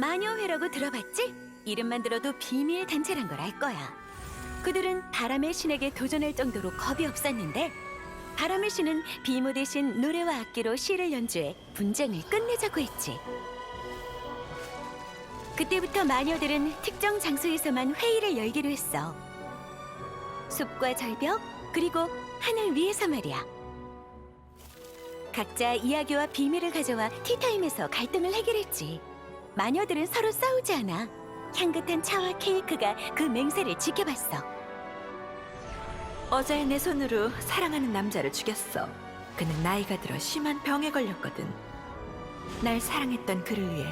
마녀회라고 들어봤지? 이름만 들어도 비밀 단체란 걸 알 거야. 그들은 바람의 신에게 도전할 정도로 겁이 없었는데 바람의 신은 비모 대신 노래와 악기로 시를 연주해 분쟁을 끝내자고 했지. 그때부터 마녀들은 특정 장소에서만 회의를 열기로 했어. 숲과 절벽 그리고 하늘 위에서 말이야. 각자 이야기와 비밀을 가져와 티타임에서 갈등을 해결했지. 마녀들은 서로 싸우지 않아. 향긋한 차와 케이크가 그 맹세를 지켜봤어. 어제 내 손으로 사랑하는 남자를 죽였어. 그는 나이가 들어 심한 병에 걸렸거든. 날 사랑했던 그를 위해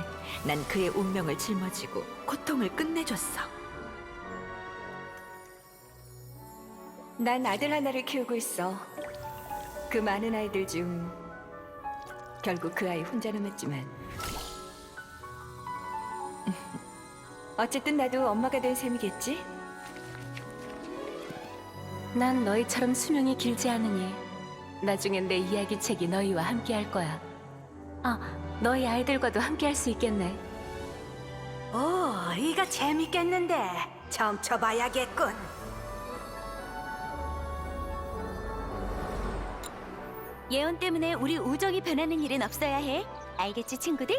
난 그의 운명을 짊어지고 고통을 끝내줬어. 난 아들 하나를 키우고 있어. 그 많은 아이들 중 결국 그 아이 혼자 남았지만 어쨌든 나도 엄마가 된 셈이겠지? 난 너희처럼 수명이 길지 않으니 나중엔 내 이야기 책이 너희와 함께 할 거야. 아, 너희 아이들과도 함께 할 수 있겠네. 오, 이거 재밌겠는데. 점쳐봐야겠군. 예언 때문에 우리 우정이 변하는 일은 없어야 해. 알겠지, 친구들?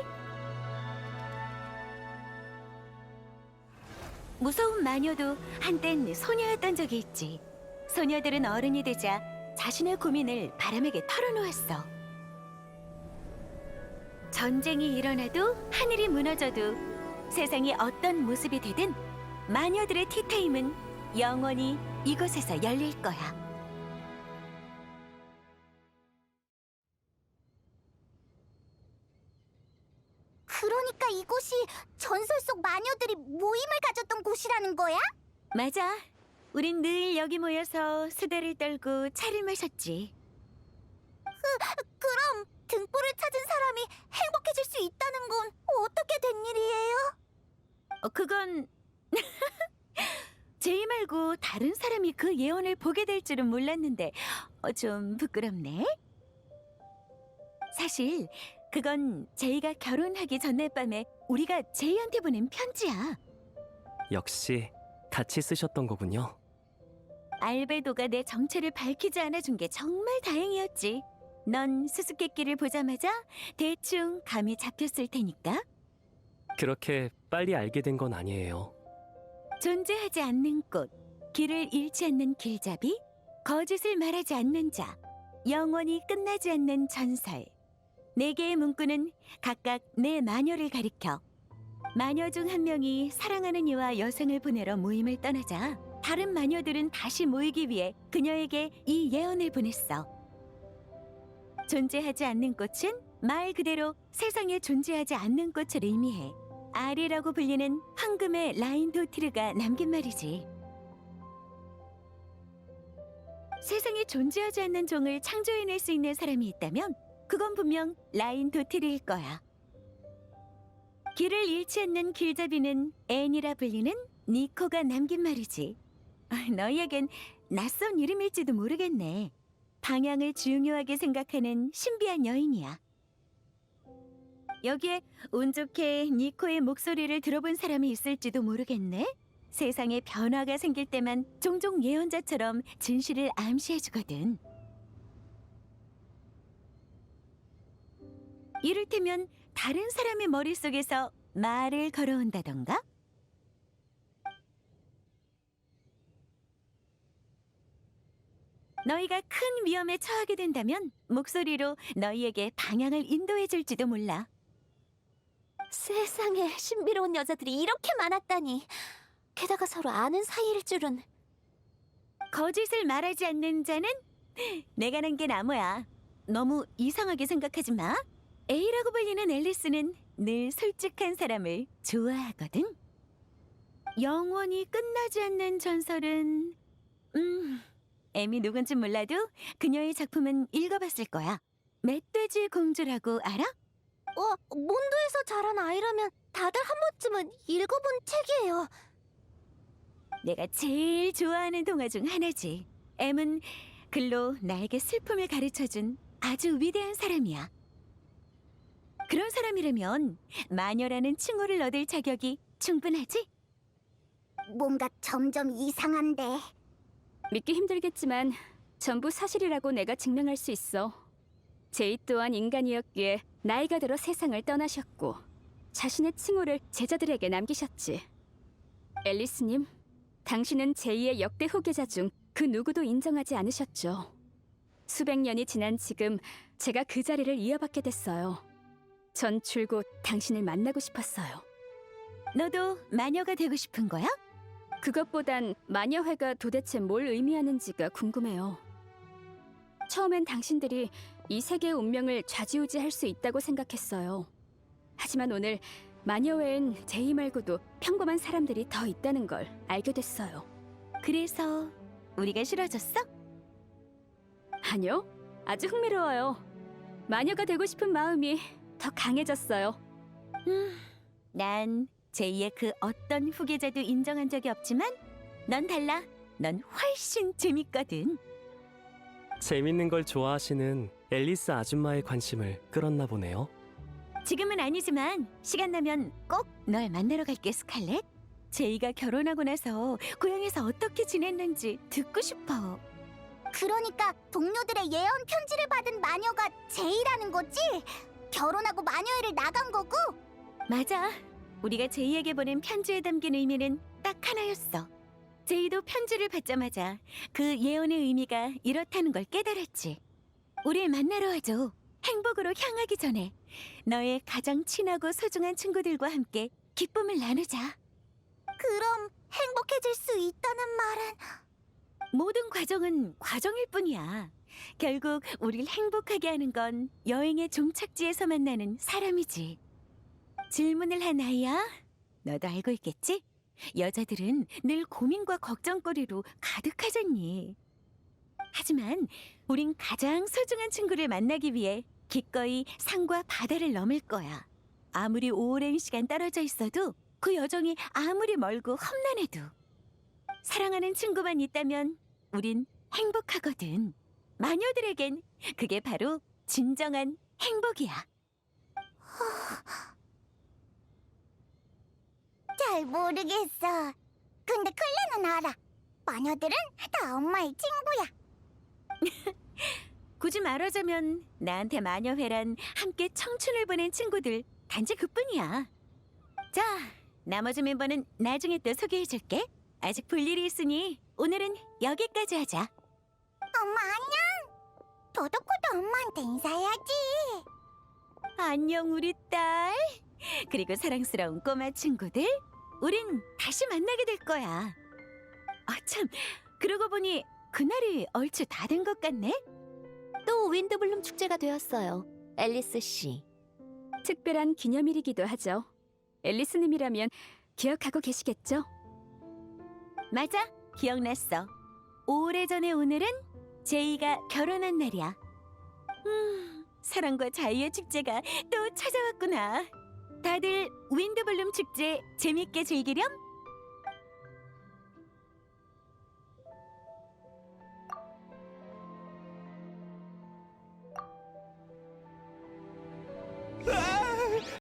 무서운 마녀도 한땐 소녀였던 적이 있지. 소녀들은 어른이 되자 자신의 고민을 바람에게 털어놓았어. 전쟁이 일어나도 하늘이 무너져도 세상이 어떤 모습이 되든 마녀들의 티타임은 영원히 이곳에서 열릴 거야. 그러니까 이곳이 전설 속 마녀들이 모임을 가졌던 곳이라는 거야? 맞아. 우린 늘 여기 모여서 수다를 떨고 차를 마셨지. 그럼 등불을 찾은 사람이 행복해질 수 있다는 건 어떻게 된 일이에요? 어, 그건 제이 말고 다른 사람이 그 예언을 보게 될 줄은 몰랐는데 어, 좀 부끄럽네. 사실 그건 제이가 결혼하기 전날 밤에 우리가 제이한테 보낸 편지야. 역시 같이 쓰셨던 거군요. 알베도가 내 정체를 밝히지 않아준 게 정말 다행이었지. 넌 수수께끼를 보자마자 대충 감이 잡혔을 테니까. 그렇게 빨리 알게 된 건 아니에요. 존재하지 않는 꽃, 길을 잃지 않는 길잡이, 거짓을 말하지 않는 자, 영원히 끝나지 않는 전설. 네 개의 문구는 각각 내 마녀를 가리켜. 마녀 중 한 명이 사랑하는 이와 여생을 보내러 모임을 떠나자 다른 마녀들은 다시 모이기 위해 그녀에게 이 예언을 보냈어. 존재하지 않는 꽃은 말 그대로 세상에 존재하지 않는 꽃을 의미해. 아리라고 불리는 황금의 라인 도티르가 남긴 말이지. 세상에 존재하지 않는 종을 창조해낼 수 있는 사람이 있다면 그건 분명 라인 도티르일 거야. 길을 잃지 않는 길잡이는 앤이라 불리는 니코가 남긴 말이지. 아, 너희에겐 낯선 이름일지도 모르겠네. 방향을 중요하게 생각하는 신비한 여인이야. 여기에 운 좋게 니코의 목소리를 들어본 사람이 있을지도 모르겠네. 세상에 변화가 생길 때만 종종 예언자처럼 진실을 암시해주거든. 이를테면 다른 사람의 머릿속에서 말을 걸어온다던가? 너희가 큰 위험에 처하게 된다면 목소리로 너희에게 방향을 인도해 줄지도 몰라. 세상에 신비로운 여자들이 이렇게 많았다니. 게다가 서로 아는 사이일 줄은. 거짓을 말하지 않는 자는 내가 난 게 나무야. 너무 이상하게 생각하지 마. A라고 불리는 앨리스는 늘 솔직한 사람을 좋아하거든. 영원히 끝나지 않는 전설은 음, M이 누군지 몰라도 그녀의 작품은 읽어봤을 거야. 멧돼지 공주라고 알아? 어, 몬드에서 자란 아이라면 다들 한 번쯤은 읽어본 책이에요. 내가 제일 좋아하는 동화 중 하나지. M은 글로 나에게 슬픔을 가르쳐준 아주 위대한 사람이야. 그런 사람이라면 마녀라는 칭호를 얻을 자격이 충분하지? 뭔가 점점 이상한데. 믿기 힘들겠지만 전부 사실이라고 내가 증명할 수 있어. 제이 또한 인간이었기에 나이가 들어 세상을 떠나셨고 자신의 칭호를 제자들에게 남기셨지. 앨리스님, 당신은 제이의 역대 후계자 중 그 누구도 인정하지 않으셨죠. 수백 년이 지난 지금 제가 그 자리를 이어받게 됐어요. 전 줄곧 당신을 만나고 싶었어요. 너도 마녀가 되고 싶은 거야? 그것보단 마녀회가 도대체 뭘 의미하는지가 궁금해요. 처음엔 당신들이 이 세계의 운명을 좌지우지할 수 있다고 생각했어요. 하지만 오늘 마녀회엔 제이 말고도 평범한 사람들이 더 있다는 걸 알게 됐어요. 그래서 우리가 싫어졌어? 아니요, 아주 흥미로워요. 마녀가 되고 싶은 마음이 더 강해졌어요. 난 제이의 그 어떤 후계자도 인정한 적이 없지만 넌 달라. 넌 훨씬 재밌거든. 재밌는 걸 좋아하시는 앨리스 아줌마의 관심을 끌었나 보네요. 지금은 아니지만 시간 나면 꼭 널 만나러 갈게 스칼렛. 제이가 결혼하고 나서 고향에서 어떻게 지냈는지 듣고 싶어. 그러니까 동료들의 예언 편지를 받은 마녀가 제이라는 거지? 결혼하고 마녀회를 나간 거고? 맞아. 우리가 제이에게 보낸 편지에 담긴 의미는 딱 하나였어. 제이도 편지를 받자마자 그 예언의 의미가 이렇다는 걸 깨달았지. 우릴 만나러 와줘. 행복으로 향하기 전에 너의 가장 친하고 소중한 친구들과 함께 기쁨을 나누자. 그럼 행복해질 수 있다는 말은 모든 과정은 과정일 뿐이야. 결국 우릴 행복하게 하는 건 여행의 종착지에서 만나는 사람이지. 질문을 한 아이야. 너도 알고 있겠지? 여자들은 늘 고민과 걱정거리로 가득하잖니. 하지만 우린 가장 소중한 친구를 만나기 위해 기꺼이 산과 바다를 넘을 거야. 아무리 오랜 시간 떨어져 있어도 그 여정이 아무리 멀고 험난해도 사랑하는 친구만 있다면 우린 행복하거든. 마녀들에겐 그게 바로 진정한 행복이야. 잘 모르겠어. 근데 클레는 알아. 마녀들은 다 엄마의 친구야. 굳이 말하자면 나한테 마녀회란 함께 청춘을 보낸 친구들 단지 그뿐이야. 자, 나머지 멤버는 나중에 또 소개해줄게. 아직 볼 일이 있으니 오늘은 여기까지 하자. 엄마 안녕. 도도코도 엄마한테 인사해야지. 안녕 우리 딸. 그리고 사랑스러운 꼬마 친구들. 우린 다시 만나게 될 거야. 아 참, 그러고 보니 그날이 얼추 다 된 것 같네. 또 윈드블룸 축제가 되었어요. 앨리스 씨. 특별한 기념일이기도 하죠. 앨리스님이라면 기억하고 계시겠죠? 맞아, 기억났어. 오래전에 오늘은 제이가 결혼한 날이야. 음, 사랑과 자유의 축제가 또 찾아왔구나. 다들 윈드블룸 축제 재밌게 즐기렴?